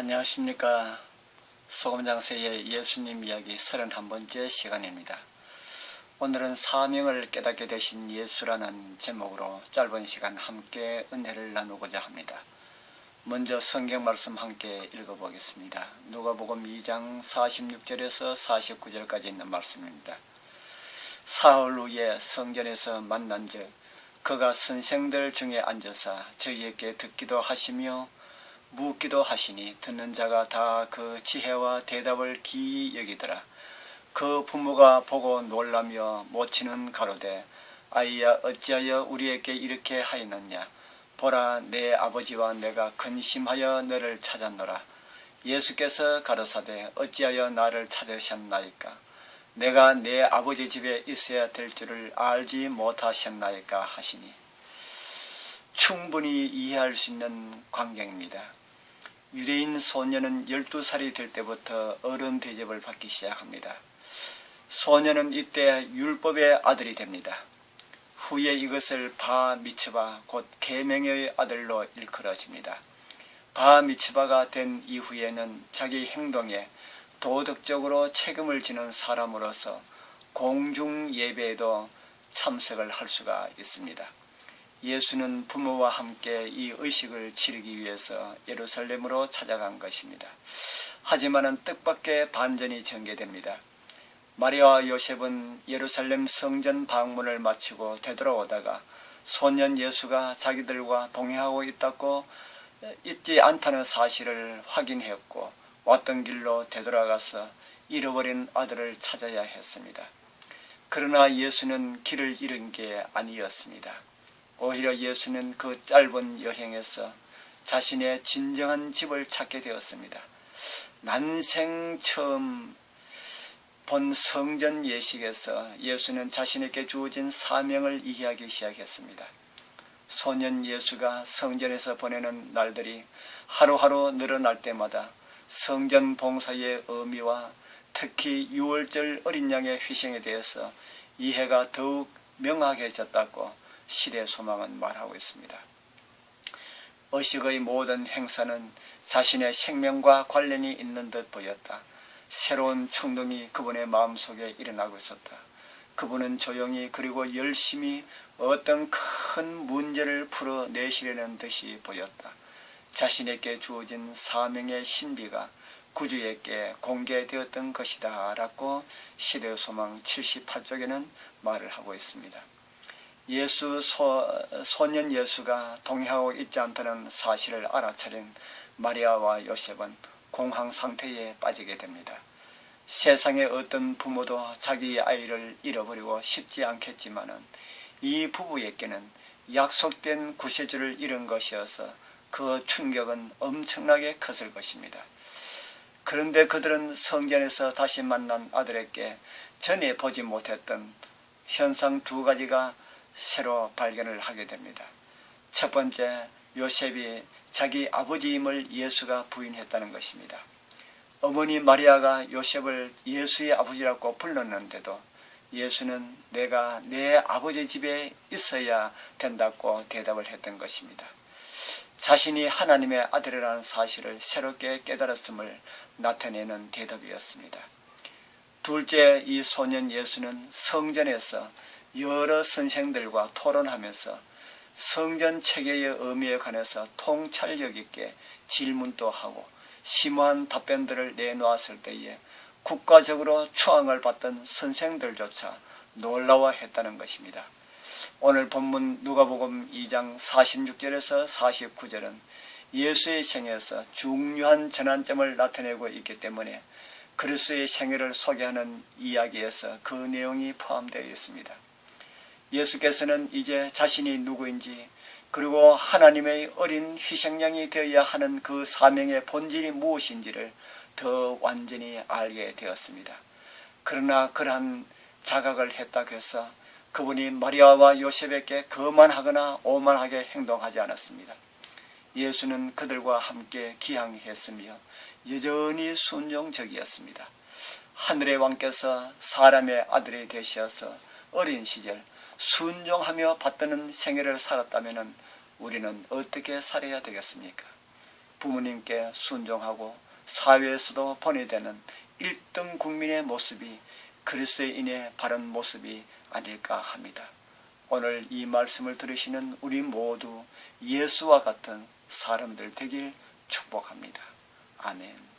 안녕하십니까. 소금장세의 예수님 이야기 31번째 시간입니다. 오늘은 사명을 깨닫게 되신 예수라는 제목으로 짧은 시간 함께 은혜를 나누고자 합니다. 먼저 성경 말씀 함께 읽어보겠습니다. 누가복음 2장 46절에서 49절까지 있는 말씀입니다. 사흘 후에 성전에서 만난 즉 그가 선생들 중에 앉아서 저희에게 듣기도 하시며 묻기도 하시니 듣는 자가 다 그 지혜와 대답을 기이 여기더라. 그 부모가 보고 놀라며 모치는 가로되 아이야 어찌하여 우리에게 이렇게 하였느냐 보라 내 아버지와 내가 근심하여 너를 찾았노라 예수께서 가로사대 어찌하여 나를 찾으셨나이까 내가 내 아버지 집에 있어야 될 줄을 알지 못하셨나이까 하시니 충분히 이해할 수 있는 광경입니다. 유대인 소녀는 12살이 될 때부터 어른 대접을 받기 시작합니다. 소녀는 이때 율법의 아들이 됩니다. 후에 이것을 바 미츠바 곧 계명의 아들로 일컬어집니다. 바 미츠바가 된 이후에는 자기 행동에 도덕적으로 책임을 지는 사람으로서 공중 예배에도 참석을 할 수가 있습니다. 예수는 부모와 함께 이 의식을 치르기 위해서 예루살렘으로 찾아간 것입니다. 하지만은 뜻밖의 반전이 전개됩니다. 마리아와 요셉은 예루살렘 성전 방문을 마치고 되돌아오다가 소년 예수가 자기들과 동행하고 있다고 있지 않다는 사실을 확인했고 왔던 길로 되돌아가서 잃어버린 아들을 찾아야 했습니다. 그러나 예수는 길을 잃은 게 아니었습니다. 오히려 예수는 그 짧은 여행에서 자신의 진정한 집을 찾게 되었습니다. 난생 처음 본 성전 예식에서 예수는 자신에게 주어진 사명을 이해하기 시작했습니다. 소년 예수가 성전에서 보내는 날들이 하루하루 늘어날 때마다 성전 봉사의 의미와 특히 유월절 어린 양의 희생에 대해서 이해가 더욱 명확해졌다고 시대 소망은 말하고 있습니다. 의식의 모든 행사는 자신의 생명과 관련이 있는 듯 보였다. 새로운 충동이 그분의 마음속에 일어나고 있었다. 그분은 조용히 그리고 열심히 어떤 큰 문제를 풀어내시려는 듯이 보였다. 자신에게 주어진 사명의 신비가 구주에게 공개되었던 것이다 라고 시대 소망 78쪽에는 말을 하고 있습니다. 예수 소, 소년 예수가 동행하고 있지 않다는 사실을 알아차린 마리아와 요셉은 공황 상태에 빠지게 됩니다. 세상의 어떤 부모도 자기 아이를 잃어버리고 싶지 않겠지만은 이 부부에게는 약속된 구세주를 잃은 것이어서 그 충격은 엄청나게 컸을 것입니다. 그런데 그들은 성전에서 다시 만난 아들에게 전에 보지 못했던 현상 두 가지가 새로 발견을 하게 됩니다. 첫 번째, 요셉이 자기 아버지임을 예수가 부인했다는 것입니다. 어머니 마리아가 요셉을 예수의 아버지라고 불렀는데도 예수는 내가 내 아버지 집에 있어야 된다고 대답을 했던 것입니다. 자신이 하나님의 아들이라는 사실을 새롭게 깨달았음을 나타내는 대답이었습니다. 둘째, 이 소년 예수는 성전에서 여러 선생들과 토론하면서 성전 체계의 의미에 관해서 통찰력 있게 질문도 하고 심오한 답변들을 내놓았을 때에 국가적으로 추앙을 받던 선생들조차 놀라워했다는 것입니다. 오늘 본문 누가복음 2장 46절에서 49절은 예수의 생에서 중요한 전환점을 나타내고 있기 때문에 그리스의 생애를 소개하는 이야기에서 그 내용이 포함되어 있습니다. 예수께서는 이제 자신이 누구인지 그리고 하나님의 어린 희생양이 되어야 하는 그 사명의 본질이 무엇인지를 더 완전히 알게 되었습니다. 그러나 그러한 자각을 했다고 해서 그분이 마리아와 요셉에게 거만하거나 오만하게 행동하지 않았습니다. 예수는 그들과 함께 기항했으며 여전히 순종적이었습니다. 하늘의 왕께서 사람의 아들이 되셔서 어린 시절 순종하며 받드는 생애를 살았다면 우리는 어떻게 살아야 되겠습니까? 부모님께 순종하고 사회에서도 번외되는 1등 국민의 모습이 그리스도인의 바른 모습이 아닐까 합니다. 오늘 이 말씀을 들으시는 우리 모두 예수와 같은 사람들 되길 축복합니다. 아멘.